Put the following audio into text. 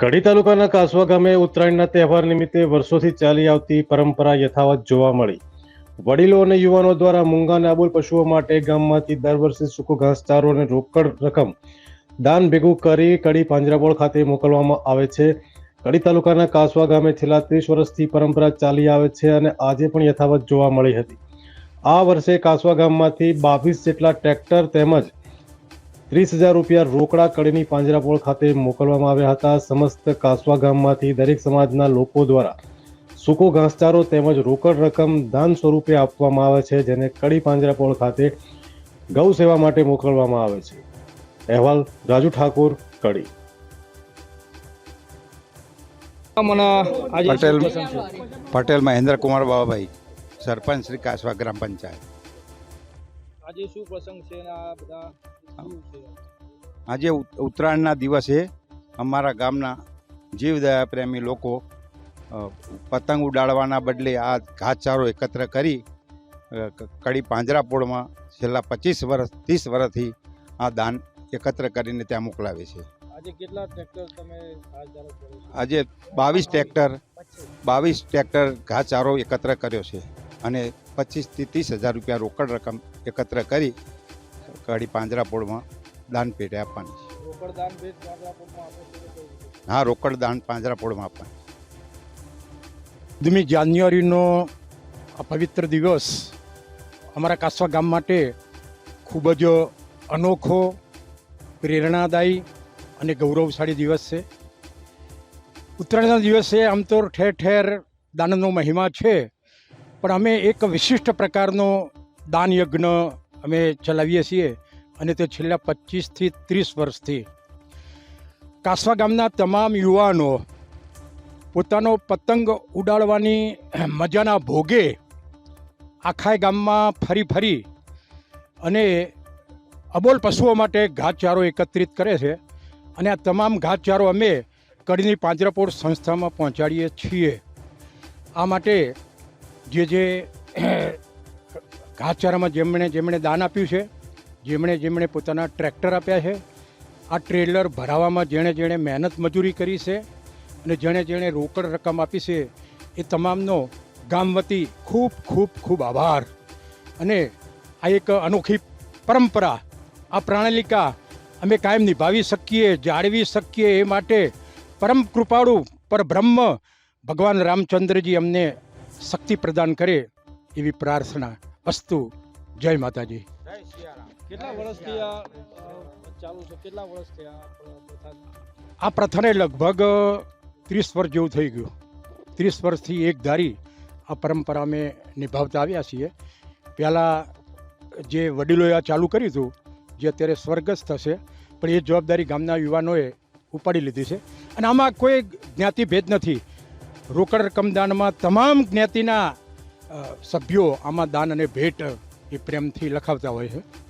કડી તાલુકાના કાસવા ગામે ઉત્તરાયણના તહેવાર નિમિત્તે વર્ષોથી ચાલી આવતી પરંપરા યથાવત જોવા મળી. વડીલો અને યુવાનો દ્વારા મૂંગા અને પશુઓ માટે ગામમાંથી દર વર્ષે સૂકો ઘાસચારો અને રોકડ રકમ દાન ભેગું કરી કડી પાંજરાપોળ ખાતે મોકલવામાં આવે છે. કડી તાલુકાના કાસવા ગામે છેલ્લા ત્રીસ વર્ષથી પરંપરા ચાલી આવે છે અને આજે પણ યથાવત જોવા મળી હતી. આ વર્ષે કાસવા ગામમાંથી બાવીસ જેટલા ટ્રેક્ટર તેમજ ત્રીસ હજાર રૂપિયા રોકડા કડીની પાંજરાપોળ ખાતે મોકલવામાં આવ્યા હતા. સમસ્ત કાસવા ગામમાંથી દરેક સમાજના લોકો દ્વારા સૂકો ઘાસચારો તેમજ રોકડ રકમ દાન સ્વરૂપે આપવામાં આવે છે જેને કડી પાંજરાપોળ ખાતે ગૌ સેવા માટે મોકલવામાં આવે છે. અહેવાલ રાજુ ઠાકોર કડી. પટેલ પટેલ મહેન્દ્ર કુમાર બાબાભાઈ સરપંચ શ્રી કાસવા ગ્રામ પંચાયત. આજે શું પ્રસંગ છે ને આ બધા શું છે? આજે ઉત્તરાયણના દિવસે અમારા ગામના જીવદયા પ્રેમી લોકો પતંગ ઉડાડવાના બદલે આ ઘાસચારો એકત્ર કરી કડી પાંજરાપોળમાં છેલ્લા પચીસ વર્ષ ત્રીસ વર્ષથી આ દાન એકત્ર કરીને ત્યાં મોકલાવે છે. આજે કેટલા ટ્રેક્ટર તમે હાજર કરો છો? આજે બાવીસ ટ્રેક્ટર બાવીસ ટ્રેક્ટર ઘાસચારો એકત્ર કર્યો છે અને પચીસથી ત્રીસ હજાર રૂપિયા રોકડ રકમ એકત્ર કરી કડી પાંજરાપોળમાં દાન પેટે આપવાની. છે હા રોકડ દાન પાંજરાપોળમાં આપવાની. દમી જાન્યુઆરીનો આ પવિત્ર દિવસ અમારા કાસવા ગામ માટે ખૂબ જ અનોખો પ્રેરણાદાયી અને ગૌરવશાળી દિવસ છે. ઉત્તરાયણના દિવસે આમ તો ઠેર ઠેર દાનનો મહિમા છે પણ અમે એક વિશિષ્ટ પ્રકારનો દાન યજ્ઞ અમે ચલાવીએ છીએ અને તે છેલ્લા પચીસથી ત્રીસ વર્ષથી. કાસવા ગામના તમામ યુવાનો પોતાનો પતંગ ઉડાડવાની મજાના ભોગે આખા ગામમાં ફરી ફરી અને અબોલ પશુઓ માટે ઘાસચારો એકત્રિત કરે છે અને આ તમામ ઘાસચારો અમે કડીની પાંજરાપોળ સંસ્થામાં પહોંચાડીએ છીએ. આ માટે જે જે ઘાસચારામાં જેમણે જેમણે દાન આપ્યું છે, જેમણે જેમણે પોતાના ટ્રેક્ટર આપ્યા છે, આ ટ્રેલર ભરાવામાં જેણે જેણે મહેનત મજૂરી કરી છે અને જેણે જેણે રોકડ રકમ આપી છે, એ તમામનો ગામ વતી ખૂબ ખૂબ ખૂબ આભાર. અને આ એક અનોખી પરંપરા, આ પ્રણાલિકા અમે કાયમ નિભાવી શકીએ, જાળવી શકીએ એ માટે પરમ કૃપાળુ, પરબ્રહ્મ ભગવાન રામચંદ્રજી અમને શક્તિ પ્રદાન કરે એવી પ્રાર્થના અસ્તુ જય માતાજી. કેટલા વર્ષથી આ ચાલુ છે. કેટલા વર્ષથી આ પ્ર- પ્રથાને લગભગ ત્રીસ વર્ષ જેવું થઈ ગયું. ત્રીસ વર્ષથી એક ધારી આ પરંપરા અમે નિભાવતા આવ્યા છીએ. પહેલાં જે વડીલોએ આ ચાલુ કર્યું હતું જે અત્યારે સ્વર્ગસ્થ થશે પણ એ જવાબદારી ગામના યુવાનોએ ઉપાડી લીધી છે. અને આમાં કોઈ જ્ઞાતિભેદ નથી. રોકડ રકમદાનમાં તમામ જ્ઞાતિના સભ્યો આમાં દાન અને ભેટ એ પ્રેમથી લખાવતા હોય છે.